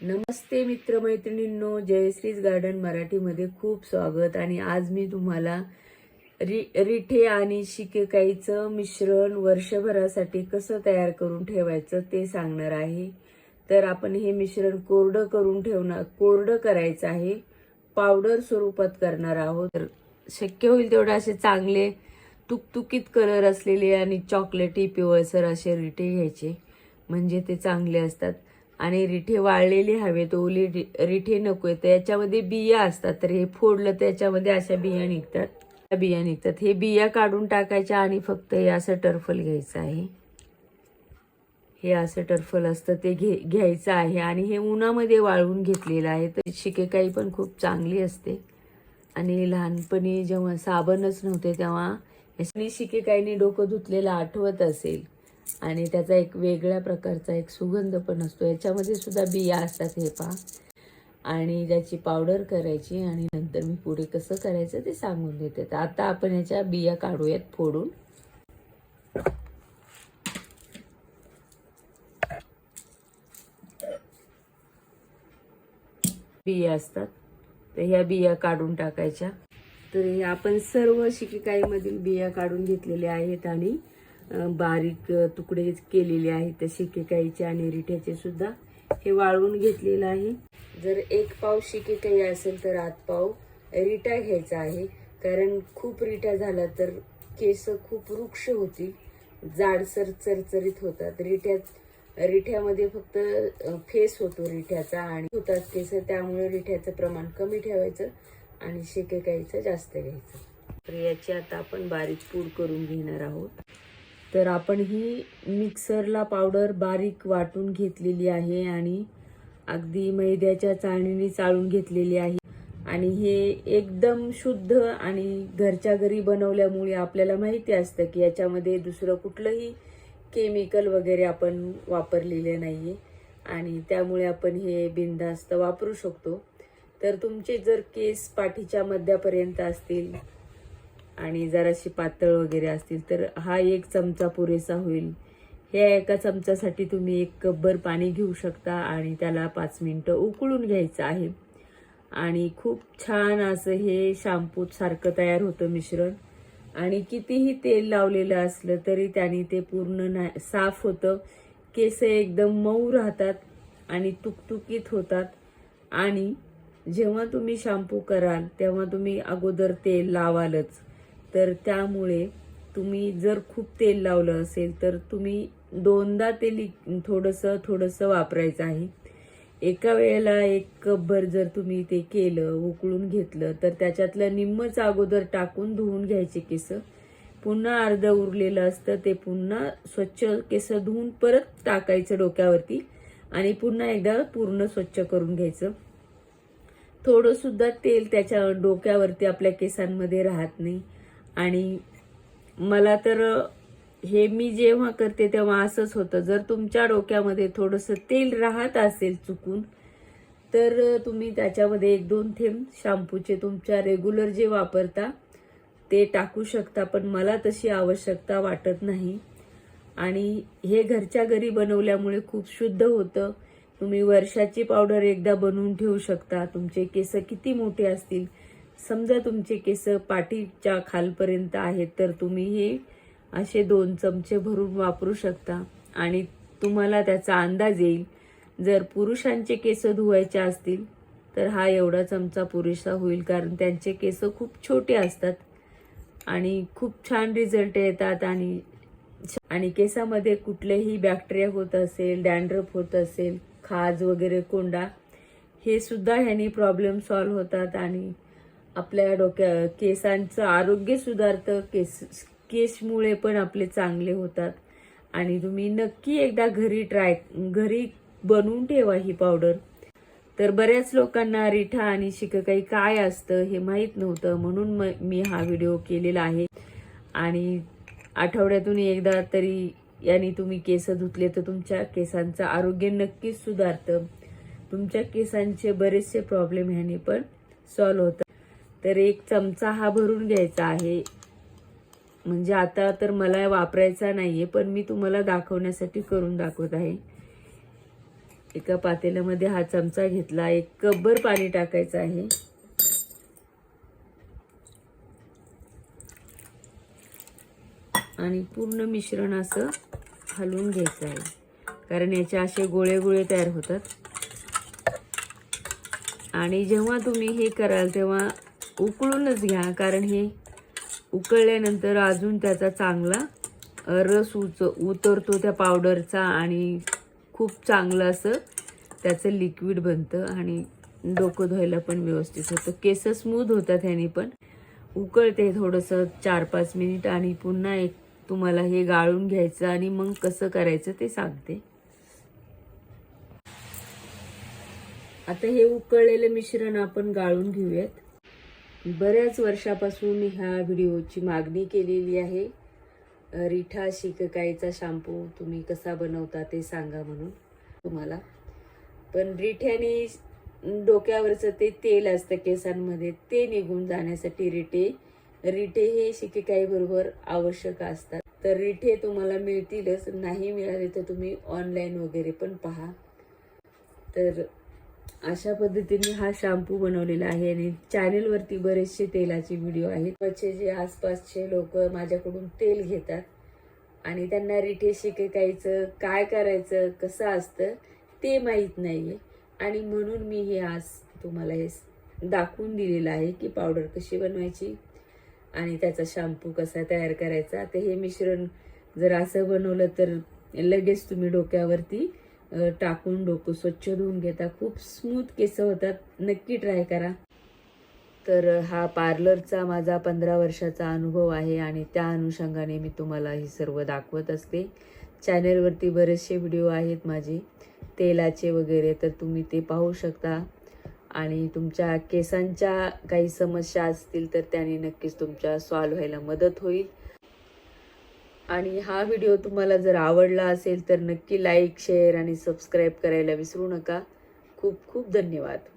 नमस्ते मित्रमैत्रिणींनो जयश्रीज garden मराठीमध्ये खूप स्वागत. आणि आज मी तुम्हाला रि रिठे आणि शिकेकाईचं मिश्रण वर्षभरासाठी कसं तयार करून ठेवायचं ते सांगणार आहे. तर आपण हे मिश्रण कोरडं करून ठेवणार कोरडं करायचं आहे. पावडर स्वरूपात करणार आहोत. तर शक्य होईल तेवढं असे चांगले तुकतुकीत कलर असलेले आणि चॉकलेटी पिवळसर असे रिठे घ्यायचे. म्हणजे ते चांगले असतात. आणि रिठे वाळलेले हवेत ओली रि- रिठे आहे तर याच्यामध्ये बिया असतात. तर हे फोडलं तर याच्यामध्ये अशा बिया निघतात. त्या बिया निघतात. हे बिया काढून टाकायच्या आणि फक्त हे असं टर्फल घ्यायचं आहे. हे असं टर्फल असतं ते घे घ्यायचं आहे. आणि हे उन्हामध्ये वाळवून घेतलेलं आहे. तर शिकेकाई पण खूप चांगली असते. आणि लहानपणी जेव्हा साबणच नव्हते तेव्हा शिकेकाईने डोकं धुतलेलं आठवत असेल. आणि त्याचा एक वेगळ्या प्रकारचा एक सुगंध पण असतो. याच्यामध्ये सुद्धा बिया असतात हे पहा. आणि त्याची पावडर करायची आणि नंतर मी पुढे कसं करायचं ते सांगून देते. तर आता आपण याच्या बिया काढूयात फोडून. बिया असतात. तर ह्या बिया काढून टाकायच्या. तर आपण सर्व शिकिकाईमधील बिया काढून घेतलेल्या आहेत आणि बारीक तुकडे केलेले आहेत तर शिकेकाईचे आणि रिठ्याचे सुद्धा हे वाळवून घेतलेलं आहे. जर एक पाव शिकेकाई असेल तर आत पाव रिठा घ्यायचा आहे. कारण खूप रिटा झाला तर केस खूप वृक्ष होतील जाडसर चरचरीत होतात. रिठ्यात रिठ्यामध्ये फक्त फेस होतो रिठ्याचा आणि होतात केस त्यामुळे रिठ्याचं प्रमाण कमी ठेवायचं आणि शेकेकाईचं जास्त घ्यायचं. तर याची आता आपण बारीक पूड करून घेणार आहोत. तर आपण ही मिक्सरला पावडर बारीक वाटून घेतलेली आहे आणि अगदी मैद्याच्या चाळणीने चाळून घेतलेली आहे. आणि हे एकदम शुद्ध आणि घरच्या घरी बनवल्यामुळे आपल्याला माहिती असतं की याच्यामध्ये दुसरं कुठलंही केमिकल वगैरे आपण वापरलेले नाहीये. आणि त्यामुळे आपण हे बिनधास्त वापरू शकतो. तर तुमचे जर केस पाठीच्या मध्यापर्यंत असतील आणि जराशी पातळ वगैरे असतील तर हा एक चमचा पुरेसा होईल. ह्या एका चमचासाठी तुम्ही एक कपभर पाणी घेऊ शकता आणि त्याला पाच मिनटं उकळून घ्यायचं आहे. आणि खूप छान असं हे शॅम्पू सारखं तयार होतं मिश्रण. आणि कितीही तेल लावलेलं असलं तरी त्याने ते पूर्ण नाही साफ होतं. केस एकदम मऊ राहतात आणि तुकतुकीत होतात. आणि जेव्हा तुम्ही शॅम्पू कराल तेव्हा तुम्ही अगोदर तेल लावालच. तर त्यामुळे तुम्ही जर खूप तेल लावलं असेल तर तुम्ही दोनदा ते लि थोडंसं थोडंसं वापरायचं आहे. एका वेळेला एक कपभर जर तुम्ही ते केलं उकळून घेतलं तर त्याच्यातलं निम्मच अगोदर टाकून धुवून घ्यायचे केस. पुन्हा अर्ध उरलेलं असतं ते पुन्हा स्वच्छ केस धुवून परत टाकायचं डोक्यावरती आणि पुन्हा एकदा पूर्ण स्वच्छ करून घ्यायचं. थोडंसुद्धा तेल त्याच्या डोक्यावरती आपल्या केसांमध्ये राहत नाही. आणि मला तर हे मी जेव्हा करते तेव्हा असंच होतं. जर तुमच्या डोक्यामध्ये थोडंसं तेल राहत असेल चुकून तर तुम्ही त्याच्यामध्ये एक दोन थेंब शॅम्पूचे तुमच्या रेग्युलर जे वापरता ते टाकू शकता. पण मला तशी आवश्यकता वाटत नाही. आणि हे घरच्या घरी बनवल्यामुळे खूप शुद्ध होतं. तुम्ही वर्षाची पावडर एकदा बनवून ठेवू शकता. तुमचे केस किती मोठे असतील. समजा तुमचे केस पाठीच्या खालपर्यंत आहेत तर तुम्ही हे असे दोन चमचे भरून वापरू शकता. आणि तुम्हाला त्याचा अंदाज येईल. जर पुरुषांचे केस धुवायचे असतील तर हा एवढा चमचा पुरेसा होईल कारण त्यांचे केस खूप छोटे असतात. आणि खूप छान रिझल्ट येतात आणि आणि केसामध्ये कुठलेही बॅक्टेरिया होत असेल डॅन्ड्रफ होत असेल खाज वगैरे कोंडा हे सुद्धा ह्याने प्रॉब्लेम सॉल्व्ह होतात. आणि आपल्या डोक्या केसांचं आरोग्य सुधारतं केस केसमुळे पण आपले चांगले होतात. आणि तुम्ही नक्की एकदा घरी ट्राय घरी बनवून ठेवा ही पावडर. तर बऱ्याच लोकांना रिठा आणि शिककाई काय असतं हे माहीत नव्हतं म्हणून म मी हा व्हिडिओ केलेला आहे. आणि आठवड्यातून एकदा तरी याने तुम्ही केस धुतले तर तुमच्या केसांचं आरोग्य नक्कीच सुधारतं. तुमच्या केसांचे बरेचसे प्रॉब्लेम ह्याने पण सॉल्व्ह होतात. तर एक चमचा हा भरून घ्यायचा आहे. म्हणजे आता तर मला वापरायचा नाही आहे पण मी तुम्हाला दाखवण्यासाठी करून दाखवत आहे. एका पातेल्यामध्ये हा चमचा घेतला एक कब्बर पाणी टाकायचं आहे. आणि पूर्ण मिश्रण असं हलवून घ्यायचं आहे. कारण याचे असे गोळे गोळे तयार होतात. आणि जेव्हा तुम्ही हे कराल तेव्हा उकळूनच घ्या कारण हे उकळल्यानंतर अजून त्याचा चांगला रस उच उतरतो त्या पावडरचा आणि खूप चांगलं असं त्याचं लिक्विड बनतं आणि डोकं धुवायला पण व्यवस्थित होतं. केस स्मूथ होतात ह्याने पण. उकळते थोडंसं चार पाच मिनिट आणि पुन्हा एक तुम्हाला हे गाळून घ्यायचं आणि मग कसं करायचं ते सांगते. आता हे उकळलेलं मिश्रण आपण गाळून घेऊयात. बऱ्याच वर्षापासून ह्या व्हिडिओची मागणी केलेली आहे. रिठा शिककाईचा शॅम्पू तुम्ही कसा बनवता ते सांगा म्हणून तुम्हाला. पण रिठ्याने डोक्यावरचं ते तेल असतं केसांमध्ये ते निघून जाण्यासाठी रिठे रिठे हे शिकेकाईबरोबर आवश्यक असतात. तर रिठे तुम्हाला मिळतीलच नाही मिळाले तर तुम्ही ऑनलाईन वगैरे पण पहा. तर अशा पद्धतीने हा शॅम्पू बनवलेला आहे आणि चॅनेलवरती बरेचसे तेलाचे व्हिडिओ आहेत. म्हणजे जे आसपासचे लोक माझ्याकडून तेल घेतात आणि त्यांना रिठे शिकायचं काय करायचं कसं असतं ते माहीत नाहीये. आणि म्हणून मी हे आज तुम्हाला हे दाखवून दिलेलं आहे की पावडर कशी बनवायची आणि त्याचा शॅम्पू कसा तयार करायचा. तर हे मिश्रण जर असं बनवलं तर लगेच तुम्ही डोक्यावरती टाकून डोकं स्वच्छ धुवून घेता. खूप स्मूथ केस होतात. नक्की ट्राय करा. तर हा पार्लरचा माझा पंधरा वर्षाचा अनुभव आहे आणि त्या अनुषंगाने मी तुम्हाला हे सर्व दाखवत असते. चॅनेलवरती बरेचसे व्हिडिओ आहेत माझे. तेलाचे वगैरे तर तुम्ही ते पाहू शकता. आणि तुमच्या केसांच्या काही समस्या असतील तर त्याने नक्कीच तुमच्या सॉल्व्ह व्हायला मदत होईल. आणि हा व्हिडिओ तुम्हाला जर आवडला असेल तर नक्की लाईक शेअर आणि सबस्क्राईब करायला विसरू नका. खूप खूप धन्यवाद.